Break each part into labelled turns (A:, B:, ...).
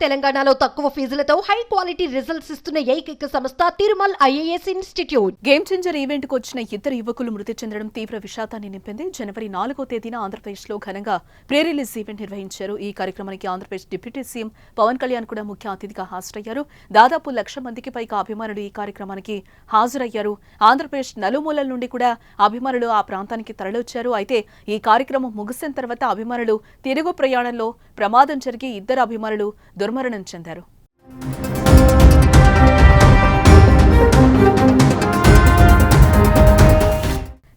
A: తెలంగాణలో తక్కువ ఫీజులతో high quality results ఇస్తున్న ఏకైక సంస్థ Tirumal IAS institute.
B: Game changer ఈవెంట్కు వచ్చిన ఇద్దరు యువకులు మృతి చెందడం తీవ్ర విషాదాన్ని నింపింది. జనవరి నాలుగో తేదీన ఆంధ్రప్రదేశ్లో ఘనంగా ప్రీ రిలీజ్ ఈవెంట్ నిర్వహించారు. ఈ కార్యక్రమానికి ఆంధ్రప్రదేశ్ డిప్యూటీ సీఎం పవన్ కళ్యాణ్ కూడా ముఖ్య అతిథిగా హాజరయ్యారు. దాదాపు లక్ష మందికి పైగా అభిమానులు ఈ కార్యక్రమానికి హాజరయ్యారు. ఆంధ్రప్రదేశ్ నలుమూలల నుండి కూడా అభిమానులు ఆ ప్రాంతానికి తరలొచ్చారు అయితే ఈ కార్యక్రమం ముగిసిన తర్వాత అభిమానులు తిరుగు ప్రయాణంలో ప్రమాదం జరిగి ఇద్దరు అభిమానులు దుర్మరణం చెందారు.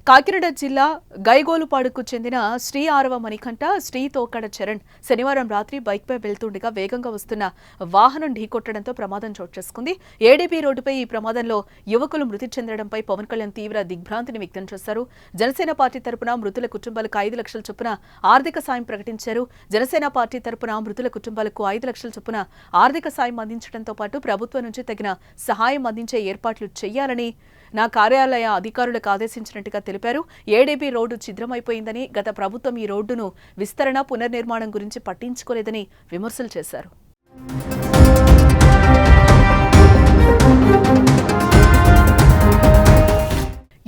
B: కాకినాడ జిల్లా గైగోలుపాడుకు చెందిన శ్రీ ఆరవ మణికంఠ శ్రీ తోకడ చరణ్ శనివారం రాత్రి బైక్పై వెళ్తుండగా వేగంగా వస్తున్న వాహనం ఢీకొట్టడంతో ప్రమాదం చోటు చేసుకుంది. ఏడీపీ రోడ్డుపై ఈ ప్రమాదంలో యువకులు మృతి చెందడంపై పవన్ కళ్యాణ్ తీవ్ర దిగ్భ్రాంతిని వ్యక్తం చేశారు. జనసేన పార్టీ తరపున మృతుల కుటుంబాలకు ఐదు లక్షల చొప్పున ఆర్థిక సాయం ప్రకటించారు. జనసేన పార్టీ తరపున మృతుల కుటుంబాలకు ఐదు లక్షల చొప్పున ఆర్థిక సాయం అందించడంతో పాటు ప్రభుత్వం నుంచి తగిన సహాయం అందించే ఏర్పాట్లు చేయాలని నా కార్యాలయ అధికారులకు ఆదేశించినట్టుగా తెలిపారు. ఏడీబీ రోడ్డు ఛిద్రమైపోయిందని గత ప్రభుత్వం ఈ రోడ్డును విస్తరణ పునర్నిర్మాణం గురించి పట్టించుకోలేదని విమర్శలు చేశారు.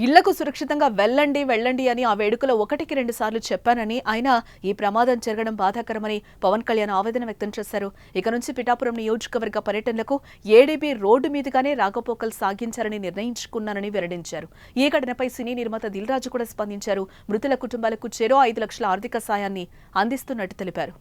B: ఇళ్ళకు సురక్షితంగా వెళ్ళండి వెళ్ళండి అని ఆ వేడుకలో ఒకటికి రెండు సార్లు చెప్పానని ఆయన ఈ ప్రమాదం జరగడం బాధాకరమని పవన్ కళ్యాణ్ ఆవేదన వ్యక్తం చేశారు. ఇక నుంచి పిఠాపురం నియోజకవర్గ పర్యటనలకు ఏడీబీ రోడ్డు మీదుగానే రాకపోకలు సాగించారని నిర్ణయించుకున్నానని వెల్లడించారు. ఈ ఘటనపై సినీ నిర్మాత దిల్రాజు కూడా స్పందించారు. మృతుల కుటుంబాలకు చెరో ఐదు లక్షల ఆర్థిక సాయాన్ని అందిస్తున్నట్టు తెలిపారు.